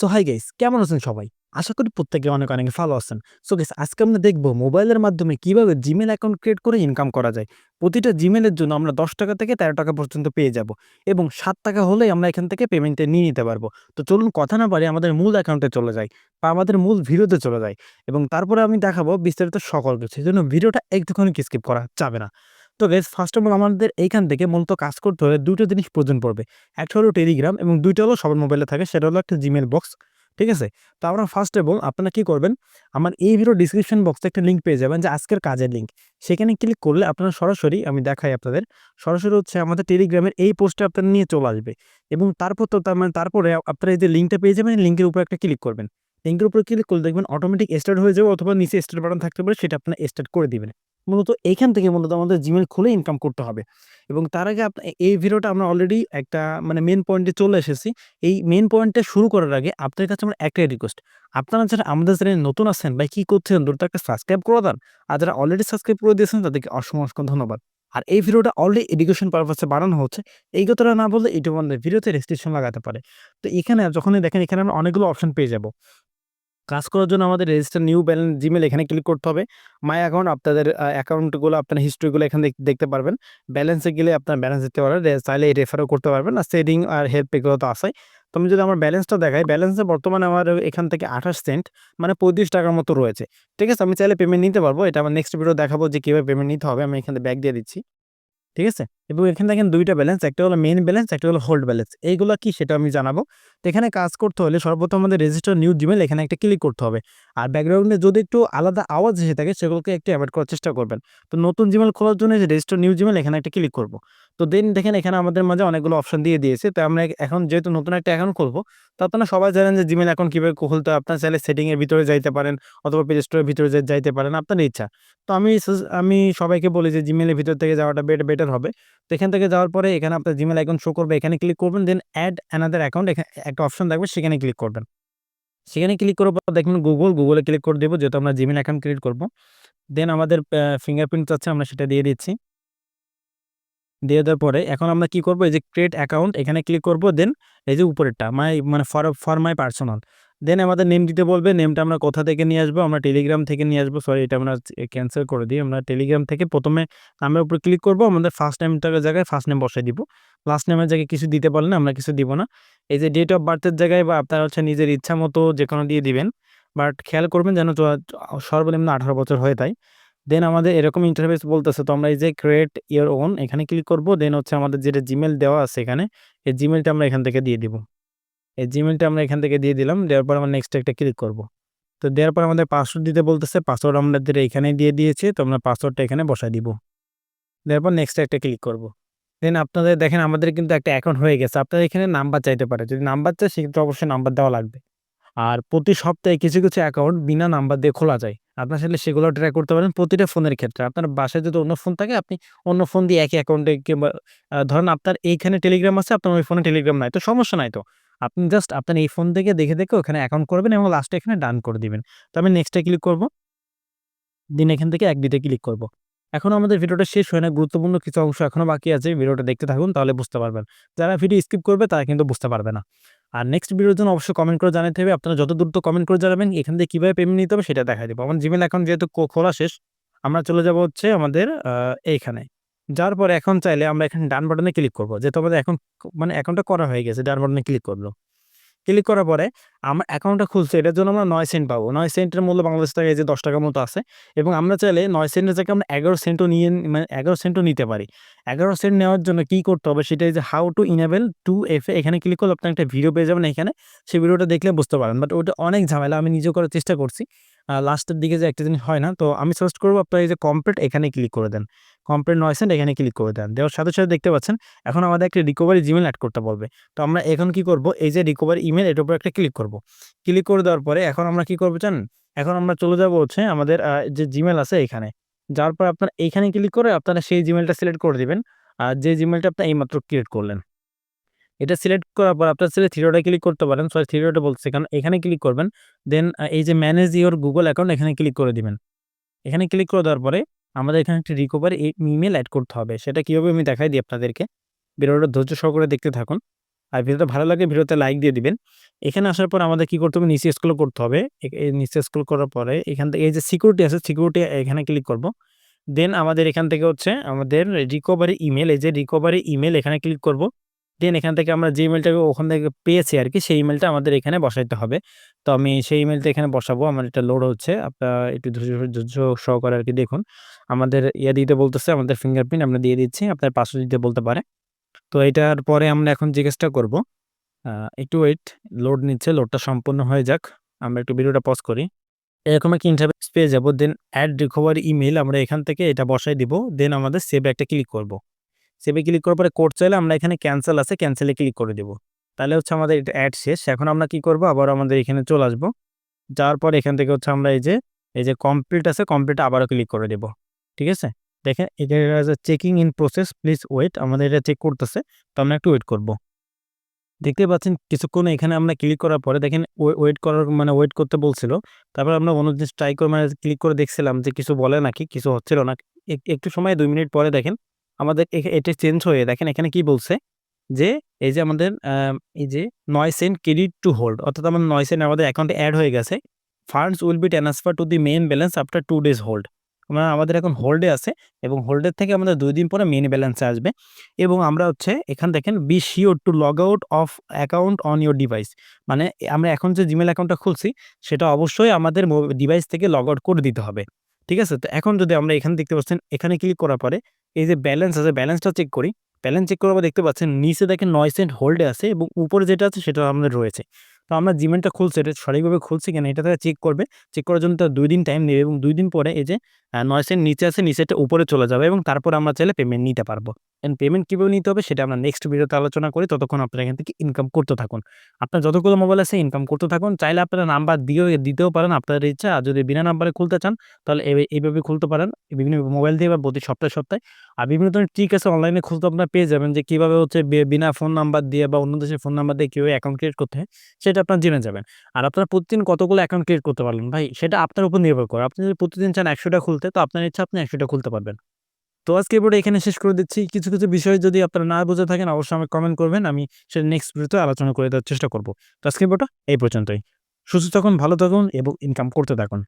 So hi guys কেমন আছেন সবাই? আশা করি প্রত্যেকে অনেক অনেক ভালো আছেন। সো গেস আজকে আমরা দেখব মোবাইলের মাধ্যমে কীভাবে জিমেল অ্যাকাউন্ট ক্রিয়েট করে ইনকাম করা যায়। প্রতিটা জিমেলের জন্য আমরা দশ টাকা থেকে তেরো টাকা পর্যন্ত পেয়ে যাব এবং সাত টাকা হলেই আমরা এখান থেকে পেমেন্টে নিয়ে নিতে পারব। তো চলুন কথা না পারে আমাদের মূল অ্যাকাউন্টে চলে যাই বা আমাদের মূল ভিডিওতে চলে যাই এবং তারপরে আমি দেখাবো বিস্তারিত সকল কিছু। সেই জন্য ভিডিওটা একটুখানি স্কিপ করা যাবে না। তো গেস ফার্স্ট অফ অল আমাদের এইখান থেকে মূলত কাজ করতে হলে দুটো জিনিস প্রয়োজন পড়বে। একটা হলো টেলিগ্রাম এবং দুইটা হলো সবার মোবাইলে থাকে, সেটা হলো একটা জিমেল বক্স ঠিক আছে? তো আমরা ফার্স্ট অফ অল আপনারা কী করবেন? আমার এই ভিডিও ডিসক্রিপশন বক্সে একটা লিঙ্ক পেয়ে যাবেন যে আজকের কাজের লিঙ্ক সেখানে ক্লিক করলে আপনারা সরাসরি, আমি দেখাই আপনাদের, সরাসরি হচ্ছে আমাদের টেলিগ্রামের এই পোস্টে আপনার নিয়ে চলে আসবে। এবং তারপর তো তার মানে তারপরে আপনারা এই যে লিঙ্কটা পেয়ে যাবেন লিঙ্কের উপর একটা ক্লিক করবেন। লিঙ্কের উপর ক্লিক করলে দেখবেন অটোমেটিক স্টার্ট হয়ে যাবে অথবা নিচে স্টার্ট বাটন থাকতে পারে, সেটা আপনার স্টার্ট করে দিবেন। মূলত এখান থেকে মূলত আমাদের জিমেল খুলে ইনকাম করতে হবে। এবং তার আগে এই ভিডিওটা আমরা অলরেডি একটা মানে মেন পয়েন্টে চলে এসেছি। এই মেন পয়েন্টটা শুরু করার আগে আপনার কাছে আমার একটাই রিকোয়েস্ট আপনারা যারা আমাদের চ্যানেলে নতুন আছেন বা কি করছেন একটা সাবস্ক্রাইব করে দেন। আর যারা অলরেডি সাবস্ক্রাইব করে দিয়েছেন, তাদেরকে অসংখ্য ধন্যবাদ। আর এই ভিডিওটা অলরেডি এডুকেশন পারপাসে বানানো হচ্ছে, এই কথাটা না বললে ইউটিউব আমাদের ভিডিওতে রেস্ট্রিকশন লাগাতে পারে। তো এখানে যখনই দেখেন, এখানে আমরা অনেকগুলো অপশন পেয়ে যাব। কাজ করার জন্য আমাদের রেজিস্টার নিউ ব্যালেন্স জিমেল এখানে ক্লিক করতে হবে। মাই অ্যাকাউন্ট আপনাদের অ্যাকাউন্টগুলো আপনার হিস্ট্রিগুলো এখানে দেখতে পারবেন। ব্যালেন্সে গেলে আপনার ব্যালেন্স দিতে পারবেন। চাইলে রেফারও করতে পারবেন। আর সেটিং আর হেল্প এগুলো তো আসাই তো আমি যদি আমার ব্যালেন্সটা দেখাই ব্যালেন্সে বর্তমানে আমার এখান থেকে আঠাশ সেন্ট মানে পঁয়ত্রিশ টাকার মতো রয়েছে। ঠিক আছে? আমি চাইলে পেমেন্ট নিতে পারব। এটা আমার নেক্সট ভিডিও দেখাবো যে কীভাবে পেমেন্ট নিতে হবে। আমি এখানে ব্যাক দিয়ে দিচ্ছি। ঠিক আছে? এবং এখানে দেখেন দুইটা ব্যালেন্স একটা হলো মেইন ব্যালেন্স একটা হলো হোল্ড ব্যালেন্স এইগুলো কি সেটা আমি জানাব। তো এখানে কাজ করতে হলে সর্বপ্রথম আমাদের রেজিস্টার নিউ জিমেল এখানে একটা ক্লিক করতে হবে। আর ব্যাকগ্রাউন্ডে যদি একটু আলাদা আওয়াজ এসে থাকে, সেগুলোকে একটু অ্যাভয়েড করার চেষ্টা করবেন। তো নতুন জিমেল খোলার জন্য রেজিস্টার নিউ জিমেল এখানে একটা ক্লিক করব। তো দেন দেখেন এখানে আমাদের মাঝে অনেকগুলো অপশন দিয়ে দিয়েছে। তো আমরা এখন যেহেতু নতুন একটা অ্যাকাউন্ট খুলবো, তো আপনারা সবাই জানেন যে জিমেল অ্যাকাউন্ট কীভাবে খুলতে হয়। আপনার চাইলে সেটিংয়ের ভিতরে যাইতে পারেন অথবা প্লে স্টোরের ভিতরে যাইতে পারেন, আপনার ইচ্ছা। তো আমি আমি সবাইকে বলি যে জিমেলের ভিতর থেকে যাওয়াটা বেটার হবে। তো এখান থেকে যাওয়ার পরে এখানে আপনার জিমেল অ্যাকাউন্ট শো করবে, এখানে ক্লিক করবেন দেন অ্যাড অ্যানাদার অ্যাকাউন্ট একটা অপশন থাকবে, সেখানে ক্লিক করবেন। সেখানে ক্লিক করার পর দেখবেন গুগল গুগলে ক্লিক করে দেবো, যেহেতু আমরা জিমেল অ্যাকাউন্ট ক্রিয়েট করব। দেন আমাদের ফিঙ্গারপ্রিন্ট আছে, আমরা সেটা দিয়ে দিচ্ছি। দিয়ে দেওয়ার পরে এখন আমরা কি করব, এই যে ক্রিয়েট অ্যাকাউন্ট এখানে ক্লিক করব দেন এই যে উপরেরটা মাই মানে for for my personal then আমাদের নেম দিতে বলবে নেমটা আমরা কোথা থেকে নিয়ে আসব? আমরা টেলিগ্রাম থেকে নিয়ে আসব। সরি এটা আমরা ক্যান্সেল করে দিই। আমরা টেলিগ্রাম থেকে প্রথমে নামের উপরে ক্লিক করব, আমাদের ফার্স্ট নেমটার জায়গায় ফার্স্ট নেম বসাই দিব। লাস্ট নেমের জায়গায় কিছু দিতে পারলে আমরা কিছু দিব না। এই যে ডেট অফ বার্থের জায়গায় বা আপনারা হচ্ছে নিজের ইচ্ছা মতো যে কোনো দিয়ে দিবেন। বাট খেয়াল করবেন যেন সর্বনিম্ন আঠারো বছর হয়ে তাই দেন আমাদের এরকম ইন্টারফেস বলতেছে, তো আমরা এই যে ক্রিয়েট ইয়ার ওন এখানে ক্লিক করব। দেন হচ্ছে আমাদের যেটা জিমেল দেওয়া আছে এখানে, এই জিমেলটা আমরা এখান থেকে দিয়ে দিব। এই জিমেলটা আমরা এখান থেকে দিয়ে দিলাম, দেওয়ার পর আমরা নেক্সট একটা ক্লিক করব। তো দেওয়ার পর আমাদের পাসওয়ার্ড দিতে বলতেছে পাসওয়ার্ড আমাদের এখানে দিয়ে দিয়েছে, তো আমরা পাসওয়ার্ডটা এখানে বসাই দিব। দেওয়ার পর নেক্সট একটা ক্লিক করব। দেন আপনাদের দেখেন আমাদের কিন্তু একটা অ্যাকাউন্ট হয়ে গেছে আপনাদের এখানে নাম্বার চাইতে পারে যদি নাম্বার চায় সেক্ষেত্রে অবশ্যই নাম্বার দেওয়া লাগবে। আর প্রতি সপ্তাহে কিছু কিছু অ্যাকাউন্ট বিনা নাম্বার দিয়ে খোলা যায়, আপনার চাইলে সেগুলো ট্রাই করতে পারেন প্রতিটা ফোনের ক্ষেত্রে। আপনার বাসায় যদি অন্য ফোন থাকে, আপনি অন্য ফোন দিয়ে একই অ্যাকাউন্টে কিংবা ধরেন আপনার এইখানে টেলিগ্রাম আছে, আপনার ওই ফোনে টেলিগ্রাম নাই, তো সমস্যা নাই তো। আপনি জাস্ট আপনার এই ফোন থেকে দেখে দেখে ওখানে অ্যাকাউন্ট করবেন এবং লাস্টে এখানে ডান করে দিবেন। তো আমি নেক্সটে ক্লিক করব। দিন এখান থেকে এক দিতে ক্লিক করব। এখন আমাদের ভিডিওটা শেষ হয় না, গুরুত্বপূর্ণ কিছু অংশ এখনও বাকি আছে ভিডিওটা দেখতে থাকুন তাহলে বুঝতে পারবেন। যারা ভিডিও স্কিপ করবে তারা কিন্তু বুঝতে পারবে না। আর নেক্সট ভিডিওর জন্য অবশ্যই কমেন্ট করে জানাতে হবে, আপনারা যত দ্রুত কমেন্ট করে জানাবেন, এখান থেকে কীভাবে পেমেন্ট নিতে হবে সেটা দেখা দেবো। আমার জিমেল অ্যাকাউন্ট যেহেতু খোলা শেষ, আমরা চলে যাব হচ্ছে আমাদের এইখানে। যার পরে এখন চাইলে আমরা এখানে ডান বাটনে ক্লিক করব। যেহেতু আমাদের এখন মানে অ্যাকাউন্টটা করা হয়ে গেছে, ডান বাটনে ক্লিক করল। ক্লিক করার পরে আমার অ্যাকাউন্টটা খুলছে, এটার জন্য আমরা নয় সেন্ট পাবো। নয় সেন্টের মূল্য বাংলাদেশ টাকা যে দশ টাকার মতো আছে। এবং আমরা চাইলে নয় সেন্টের জায়গায় আমরা এগারো সেন্টও নিয়ে মানে এগারো সেন্টও নিতে পারি। এগারো সেন্ট নেওয়ার জন্য কি করতে হবে সেটা যে how to enable two F এখানে ক্লিক করলে আপনার একটা ভিডিও পেয়ে যাবেন এখানে। সেই ভিডিওটা দেখলে বুঝতে পারেন বাট ওটা অনেক ঝামেলা, আমি নিজেও করার চেষ্টা করছি। লাস্টের দিকে যে একটা জিনিস হয় না, তো আমি সাজেস্ট করব আপনার এই যে কমপ্লিট এখানে ক্লিক করে দেন। কমপ্লিট নয় সেন্ট এখানে ক্লিক করে দেন। দেওয়ার সাথে সাথে দেখতে পাচ্ছেন, এখন আমাদের একটা রিকভারি জিমেল অ্যাড করতে বলবে। তো আমরা এখন কি করব? এই যে রিকভারি ইমেল এটার উপর একটা ক্লিক করব। ক্লিক করে দেওয়ার পরে এখন আমরা কি করব জানেন? এখন আমরা চলে যাব হচ্ছে আমাদের যে জিমেল আছে এখানে। যার পর আপনার এইখানে ক্লিক করে আপনারা সেই জিমেলটা সিলেক্ট করে দিবেন। আর যে জিমেলটা আপনি এইমাত্র ক্রিয়েট করলেন। এটা সিলেক্ট করার পর আপনার ছেলে থ্রিডোটা ক্লিক করতে পারেন সরি থ্রিডোটা বলছে কারণ এখানে ক্লিক করবেন দেন এই যে ম্যানেজ ইওর গুগল অ্যাকাউন্ট এখানে ক্লিক করে দিবেন এখানে ক্লিক করে দেওয়ার পরে আমাদের এখানে একটি রিকভারি ইমেল অ্যাড করতে হবে সেটা কীভাবে আমি দেখাই দিই আপনাদেরকে ভিডিওটা ধৈর্য সহকারে দেখতে থাকুন আর ভিডিওটা ভালো লাগে ভিডিওতে লাইক দিয়ে দিবেন। এখানে আসার পর আমাদের কি করতে হবে নিচে স্ক্রল করতে হবে। নিচে স্কুল করার পরে এখান থেকে এই যে সিকিউরিটি আছে সিকিউরিটি এখানে ক্লিক করব। দেন আমাদের এখান থেকে হচ্ছে আমাদের রিকভারি ইমেইল এই যে রিকভারি ইমেল এখানে ক্লিক করব। দেন এখান থেকে আমরা যে ইমেইলটাকে ওখান থেকে পেয়েছি আর কি সেই ইমেইলটা আমাদের এখানে বসাইতে হবে। তো আমি সেই ইমেলটা এখানে বসাবো। আমার এটা লোড হচ্ছে। আপনার একটু ধৈর্য ধৈর্য সহকারে আর কি দেখুন। আমাদের ইয়ে দিতে বলতেছে, আমাদের ফিঙ্গারপ্রিন্ট আমরা দিয়ে দিচ্ছি। আপনার পাসওয়ার্ড দিতে বলতে পারে। তো এটার পরে আমরা এখন কাজটা করব একটু ওয়েট লোড নিচ্ছে। লোডটা সম্পূর্ণ হয়ে যাক। আমরা একটু ভিডিওটা পজ করি। এরকম একটা ইন্টারফেস পেয়ে যাব দেন অ্যাড রিকভারি ইমেইল আমরা এখান থেকে এটা বসায় দিব। দেন আমাদের সেভ একটা ক্লিক করব। সেভ ক্লিক করার পরে কোড চাইলে আমরা এখানে ক্যান্সেল আছে, ক্যান্সেলে ক্লিক করে দিব। তাহলে হচ্ছে আমাদের এটা অ্যাড শেষ। এখন আমরা কি করব আবার আমাদের এখানে চলে আসব। যাওয়ার পর এখান থেকে হচ্ছে আমরা এই যে এই যে কমপ্লিট আছে কমপ্লিট আবারও ক্লিক করে দেব। ঠিক আছে? দেখেন, এটা checking in process please wait আমাদের এটা চেক করতেছে। তো আমরা একটু ওয়েট করব। দেখতে পাচ্ছেন, কিছুক্ষণ এখানে আমরা ক্লিক করার পরে দেখেন, ওয়ে ওয়েট করার মানে ওয়েট করতে বলছিল। তারপর আমরা অন্য জিনিস ট্রাই করে মানে ক্লিক করে দেখছিলাম যে কিছু বলে নাকি, কিছু হচ্ছিল না। একটু সময়, দুই মিনিট পরে দেখেন আমাদের এটা চেঞ্জ হয়ে, দেখেন এখানে কি বলছে যে এই যে আমাদের এই যে নয় সেন্ট ক্রেডিট টু হোল্ড অর্থাৎ আমার ৯ সেন্ট আমাদের অ্যাকাউন্টে অ্যাড হয়ে গেছে। Funds will be transfer to the main balance after two days hold. মানে আমাদের এখন হোল্ডে আছে এবং হোল্ডের থেকে আমাদের দুই দিন পরে মেন ব্যালেন্সে আসবে এবং আমরা হচ্ছে এখান দেখেন be sure to log out of account on your device. মানে আমরা এখন যে জিমেল অ্যাকাউন্টটা খুলছি, সেটা অবশ্যই আমাদের ডিভাইস থেকে লগ আউট করে দিতে হবে। ঠিক আছে? তো এখন যদি আমরা এখানে দেখতে পাচ্ছেন, এখানে ক্লিক করার পরে এই যে ব্যালেন্স আছে ব্যালেন্সটা চেক করি। ব্যালেন্স চেক করে আবার দেখতে পাচ্ছেন, নিচে দেখেন নয় সেন্ট হোল্ডে আছে এবং উপরে যেটা আছে সেটা আমাদের রয়েছে। তো আমরা জিমেন্টটা খুলছে, এটা সঠিকভাবে খুলছি কিনা এটা তারা চেক করবে। চেক করার জন্য তারা দুই দিন টাইম নেবে এবং দুই দিন পরে এই যে আ ৯ সেন্ট নিচে আছে নিচেরটা উপরে চলে যাবে এবং তারপর আমরা চাইলে পেমেন্ট নিতে পারব। এন্ড পেমেন্ট কীভাবে নিতে হবে সেটা আমরা নেক্সট ভিডিওতে আলোচনা করি। ততক্ষণ আপনারা এখান থেকে ইনকাম করতে থাকুন। আপনার যতগুলো মোবাইল আছে ইনকাম করতে থাকুন। চাইলে আপনারা নাম্বার দিয়েও দিতেও পারেন আপনাদের ইচ্ছা। আর যদি বিনা নাম্বারে খুলতে চান তাহলে এইভাবে খুলতে পারেন। বিভিন্ন মোবাইল দিয়ে বা প্রতি সপ্তাহে, সপ্তাহে। আর বিভিন্ন ধরনের ট্রিক আছে অনলাইনে খুলতে আপনারা পেয়ে যাবেন যে কীভাবে হচ্ছে বিনা ফোন নাম্বার দিয়ে বা অন্য দেশের ফোন নাম্বার দিয়ে কীভাবে অ্যাকাউন্ট ক্রিয়েট করতে হয় সেটা আপনারা জেনে যাবেন। আর আপনারা প্রতিদিন কতগুলো অ্যাকাউন্ট ক্রিয়েট করতে পারবেন ভাই সেটা আপনার উপর নির্ভর করে। আপনি যদি প্রতিদিন চান ১০০ টা খুলতে তো আপনার ইচ্ছা আপনি একশোটা খুলতে পারবেন। তো আজকে এই এখানে শেষ করে দিচ্ছি। কিছু, কিছু বিষয় যদি আপনারা না বুঝে থাকেন অবশ্যই আমাকে কমেন্ট করবেন। আমি সেটা নেক্সট ভিডিওতে আলোচনা করে দেওয়ার চেষ্টা করব তো আজকে এই পর্যন্তই। সুস্থ থাকুন, ভালো থাকুন এবং ইনকাম করতে থাকুন।